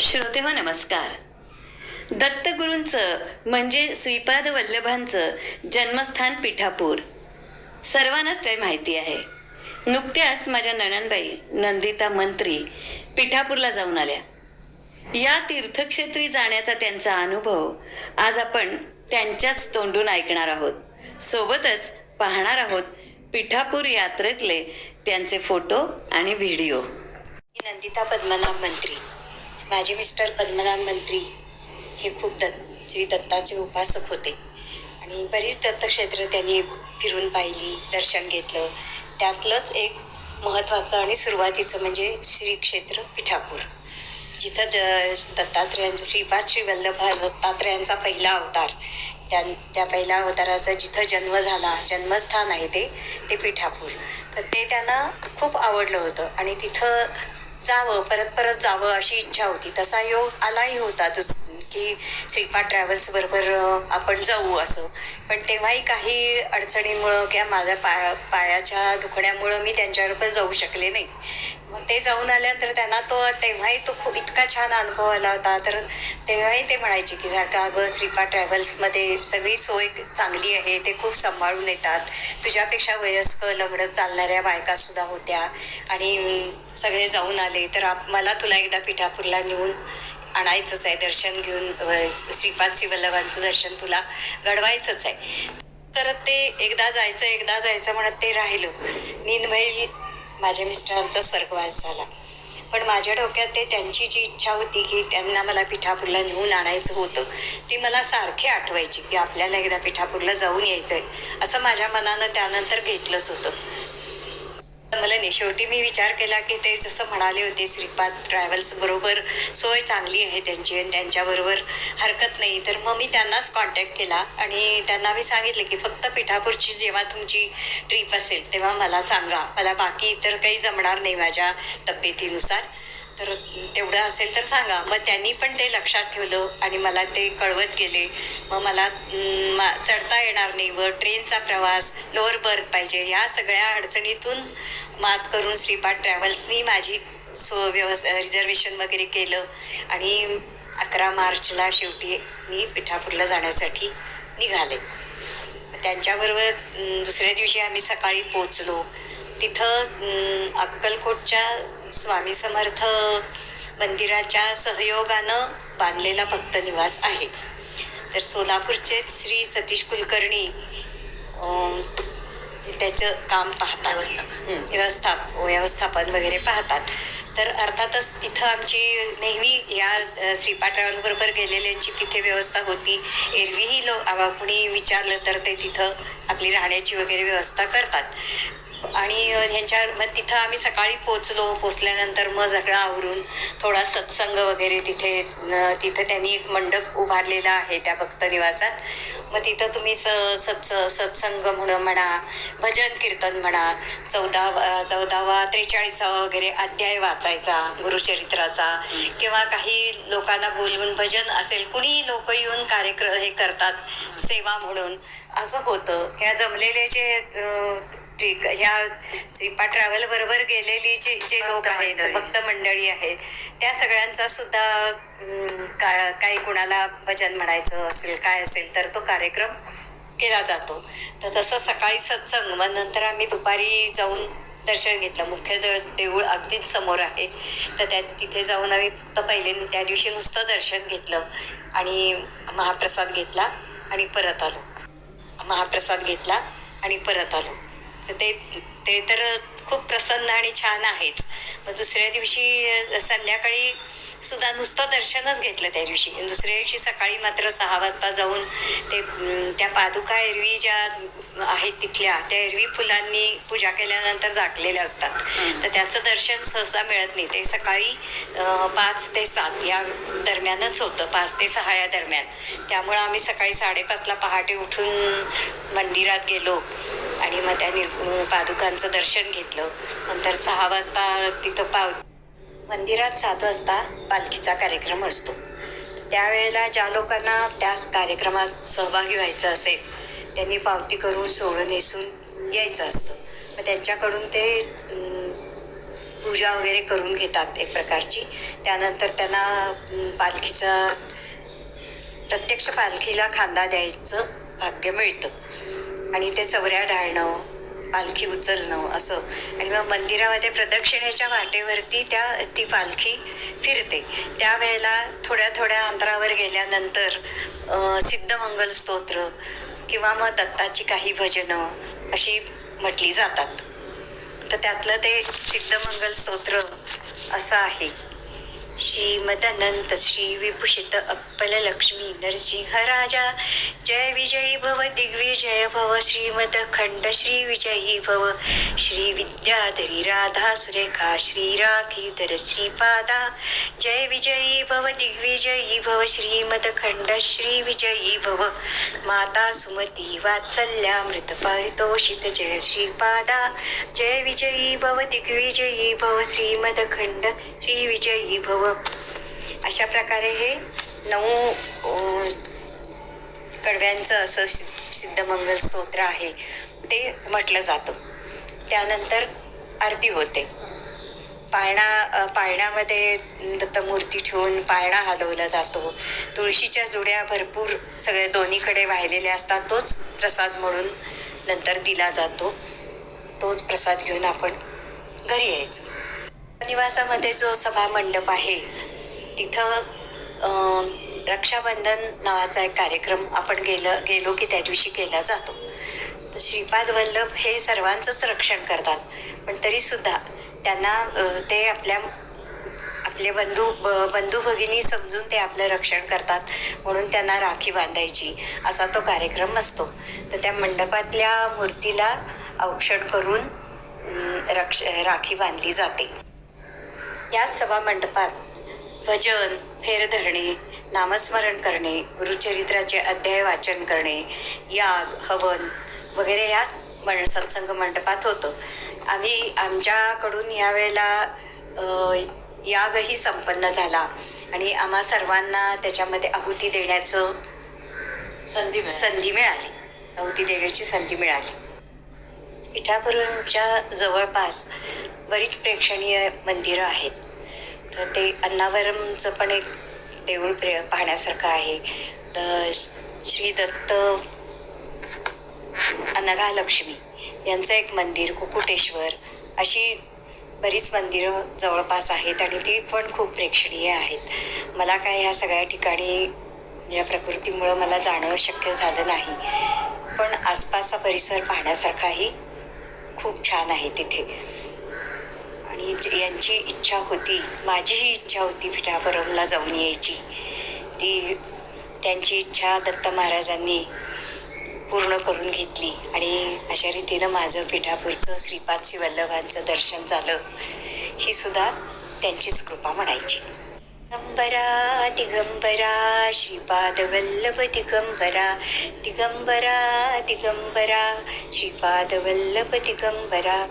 श्रोते हो नमस्कार. दत्तगुरूंचं म्हणजे श्रीपाद वल्लभांचं जन्मस्थान पिठापूर. सर्वांनाच ते माहिती आहे. नुकत्याच माझ्या नणनबाई नंदिता मंत्री पिठापूरला जाऊन आल्या. या तीर्थक्षेत्री जाण्याचा त्यांचा अनुभव आज आपण त्यांच्याच तोंडून ऐकणार आहोत. सोबतच पाहणार आहोत पिठापूर यात्रेतले त्यांचे फोटो आणि व्हिडिओ. नंदिता पद्मनाभ मंत्री. माझे मिस्टर पद्मनाभ मंत्री हे खूप दत्त श्री दत्ताचे उपासक होते. आणि बरीच दत्तक्षेत्र त्यांनी फिरून पाहिली दर्शन घेतलं. त्यातलंच एक महत्त्वाचं आणि सुरुवातीचं म्हणजे श्री क्षेत्र पिठापूर. जिथं ज दत्तात्रेयांचं श्रीपाद श्री वल्लभ दत्तात्रेयांचा पहिला अवतार. त्या त्या पहिल्या अवताराचा जिथं जन्म झाला जन्मस्थान आहे ते ते पिठापूर. तर ते त्यांना खूप आवडलं होतं. आणि तिथं जावं परत परत जावं अशी इच्छा होती. तसा योग आलाही होता दुस की श्रीपाद ट्रॅव्हल्स बरोबर आपण जाऊ असं. पण तेव्हाही काही अडचणींमुळं किंवा माझ्या पाया पायाच्या दुखण्यामुळं मी त्यांच्याबरोबर जाऊ शकले नाही. मग ते जाऊन आल्यानंतर त्यांना तो तेव्हाही तो खूप इतका छान अनुभव आला होता. तर तेव्हाही ते म्हणायचे की सारखं अगं श्रीपाद ट्रॅव्हल्समध्ये सगळी सोय चांगली आहे. ते खूप सांभाळून येतात. तुझ्यापेक्षा वयस्क लग्न चालणाऱ्या बायकासुद्धा होत्या. आणि सगळे जाऊन आले. तर आप मला तुला एकदा पिठापूरला नेऊन आणायचंच आहे दर्शन घेऊन श्रीपाद शिवल्लभांचं दर्शन तुला घडवायचंच आहे. तर ते एकदा जायचं एकदा जायचं म्हणत ते राहिलं. निनमैल माझ्या मिस्टरांचा स्वर्गवास झाला. पण माझ्या डोक्यात ते त्यांची जी इच्छा होती की त्यांना मला पिठापूरला नेऊन आणायचं होतं ती मला सारखी आठवायची की आपल्याला एकदा पिठापूरला जाऊन यायचं आहे असं माझ्या मनानं त्यानंतर घेतलंच होतं. मला नाही शेवटी मी विचार केला की ते जसं म्हणाले होते श्रीपाद ट्रॅव्हल्स बरोबर सोय चांगली आहे त्यांची आणि त्यांच्याबरोबर हरकत नाही. तर मग मी त्यांनाच कॉन्टॅक्ट केला आणि त्यांना मी सांगितलं की फक्त पिठापूरची जेव्हा तुमची ट्रिप असेल तेव्हा मला सांगा. मला बाकी इतर काही जमणार नाही माझ्या तब्येतीनुसार. तर तेवढं असेल तर सांगा. मग त्यांनी पण ते लक्षात ठेवलं आणि मला ते कळवत गेले. मग मला मा- चढता येणार नाही व ट्रेनचा प्रवास लोअर बर्थ पाहिजे. ह्या सगळ्या अडचणीतून मात करून श्रीपाद ट्रॅव्हल्सनी माझी सो व्यवस रिझर्वेशन वगैरे केलं. आणि अकरा मार्चला शेवटी मी पिठापूरला जाण्यासाठी निघाले. त्यांच्याबरोबर दुसऱ्या दिवशी आम्ही सकाळी पोचलो तिथं अक्कलकोटच्या स्वामी समर्थ मंदिराच्या सहयोगानं बांधलेला भक्त निवास आहे. तर सोलापूरचे श्री सतीश कुलकर्णी त्याचं काम पाहतात. व्यवस्थाप व्यवस्थापन वगैरे पाहतात. तर अर्थातच तिथं आमची नेहमी या अ, श्रीपाद ट्रॅव्हल्स बरोबर गेलेल्यांची तिथे व्यवस्था होती. एरवीही लो कुणी विचारलं तर ते तिथं आपली राहण्याची वगैरे व्यवस्था करतात. आणि ह्यांच्या मग तिथं आम्ही सकाळी पोचलो पोचल्यानंतर मग सगळं आवरून थोडा सत्संग वगैरे तिथे तिथं त्यांनी एक मंडप उभारलेला आहे त्या भक्त निवासात. मग तिथं तुम्ही स सत्स सत्संग म्हणून म्हणा भजन कीर्तन म्हणा चौदा चौदावा त्रेचाळीसावा वगैरे अध्याय वाचायचा गुरुचरित्राचा. किंवा काही लोकांना बोलवून भजन असेल कुणीही लोक येऊन कार्यक्रम हे करतात सेवा म्हणून असं होतं. ह्या जमलेले जे ठीक ह्या श्रीपाद ट्रॅव्हल बरोबर गेलेली जे जे लोक आहेत भक्त मंडळी आहेत त्या सगळ्यांचा सुद्धा काही कुणाला भजन म्हणायचं असेल काय असेल तर तो कार्यक्रम केला जातो. तर तसं सकाळी सत्संग मग नंतर आम्ही दुपारी जाऊन दर्शन घेतलं. मुख्य देऊळ अगदीच समोर आहे. तर त्या तिथे जाऊन आम्ही फक्त पहिले त्या दिवशी नुसतं दर्शन घेतलं आणि महाप्रसाद घेतला आणि परत आलो. महाप्रसाद घेतला आणि परत आलो. ते ते तर खूप प्रसन्न आणि छान आहेच. मग दुसऱ्या दिवशी संध्याकाळी सुद्धा नुसतं दर्शनच घेतलं त्या दिवशी. दुसऱ्या दिवशी सकाळी मात्र सहा वाजता जाऊन ते त्या पादुका एरवी ज्या आहेत तिथल्या त्या एरवी फुलांनी पूजा केल्यानंतर झाकलेल्या असतात. तर त्याचं दर्शन सहसा मिळत नाही. ते सकाळी पाच ते सात या दरम्यानच होतं. पाच ते सहा या दरम्यान. त्यामुळं आम्ही सकाळी साडेपाचला पहाटे उठून मंदिरात गेलो. आणि मग त्या निर पादुकांचं दर्शन घेतलं. नंतर सहा वाजता तिथं पाव मंदिरात सात वाजता पालखीचा कार्यक्रम असतो. त्यावेळेला ज्या लोकांना त्याच कार्यक्रमात सहभागी व्हायचं असेल त्यांनी पावती करून सोहळं नेसून यायचं असतं. मग त्यांच्याकडून ते पूजा वगैरे करून घेतात एक प्रकारची. त्यानंतर त्यांना पालखीचा प्रत्यक्ष पालखीला खांदा द्यायचं भाग्य मिळतं. आणि ते चवऱ्या ढाळणं पालखी उचलणं असं. आणि मग मंदिरामध्ये प्रदक्षिणेच्या वाटेवरती त्या ती पालखी फिरते. त्यावेळेला थोड्या थोड्या अंतरावर गेल्यानंतर सिद्धमंगल स्तोत्र किंवा मग दत्ताची काही भजनं अशी म्हटली जातात. तर त्यातलं ते सिद्धमंगल स्तोत्र असं आहे. श्रीमदनंत श्री विभूषित अप्पल लक्ष्मी नरसिंह राजा जय विजयी भव दिग्विजय भव श्रीमद खंड श्री विजयी भव। श्री विद्याधरी राधा सुरेखा श्री राखीधर श्रीपादा। जय विजयी भव दिग्विजयी भव श्रीमद खंड श्री विजयी भव। माता सुमती वात्सल्यामृत पारितोषित जय श्रीपादा। जय विजयी भव दिग्विजयी भव श्रीमद खंड श्री विजयी भव अशा प्रकारे हे नऊ कडव्यांचं असं सिद्धमंगल स्तोत्र आहे ते म्हटलं जातं. त्यानंतर आरती होते. पाळणा अ, पाळण्यामध्ये दत्तमूर्ती ठेवून पाळणा हलवला जातो. तुळशीच्या जुड्या भरपूर सगळे दोन्हीकडे वाहिलेल्या असतात तोच प्रसाद म्हणून नंतर दिला जातो. तोच प्रसाद घेऊन आपण घरी यायचं. निवासामध्ये जो सभा मंडप आहे तिथं रक्षाबंधन नावाचा एक कार्यक्रम आपण गेलं गेलो की त्या दिवशी केला जातो. तर श्रीपाद वल्लभ हे सर्वांचंच रक्षण करतात पण तरी सुद्धा त्यांना ते आपल्या आपले बंधू ब- बंधू भगिनी समजून ते आपलं रक्षण करतात म्हणून त्यांना राखी बांधायची असा तो कार्यक्रम असतो. तर त्या मंडपातल्या मूर्तीला औक्षण करून रक्ष राखी बांधली जाते. याच सभा मंडपात भजन फेर धरणे नामस्मरण करणे गुरुचरित्राचे अध्याय वाचन करणे याग हवन वगैरे याच मं सत्संग मंडपात होतं. आम्ही आमच्याकडून यावेळेला यागही संपन्न झाला आणि आम्हा सर्वांना त्याच्यामध्ये आहुती देण्याचं संधी. संधी मिळाली. आहुती देण्याची संधी मिळाली. पिठापुरमच्या जवळपास बरीच प्रेक्षणीय मंदिरं आहेत. तर ते अन्नावरमचं पण एक देऊळ प्रे पाहण्यासारखं आहे. तर श्री दत्त अनघालक्ष्मी यांचं एक मंदिर कुकुटेश्वर अशी बरीच मंदिरं जवळपास आहेत आणि ती पण खूप प्रेक्षणीय आहेत. मला काय ह्या सगळ्या ठिकाणी या प्रकृतीमुळं मला जाणं शक्य झालं नाही. पण आसपासचा परिसर पाहण्यासारखाही खूप छान आहे तिथे. आणि इच्छा होती माझीही इच्छा होती पिठापुरमला जाऊन यायची. ती त्यांची इच्छा दत्त महाराजांनी पूर्ण करून घेतली आणि अशा रीतीनं माझं पिठापूरचं श्रीपाद वल्लभांचं दर्शन झालं. ही सुद्धा त्यांचीच कृपा म्हणायची. दिगंबरा दिगंबरा श्रीपाद वल्लभ दिगंबरा दिगंबरा दिगंबरा श्रीपाद वल्लभ दिगंबरा.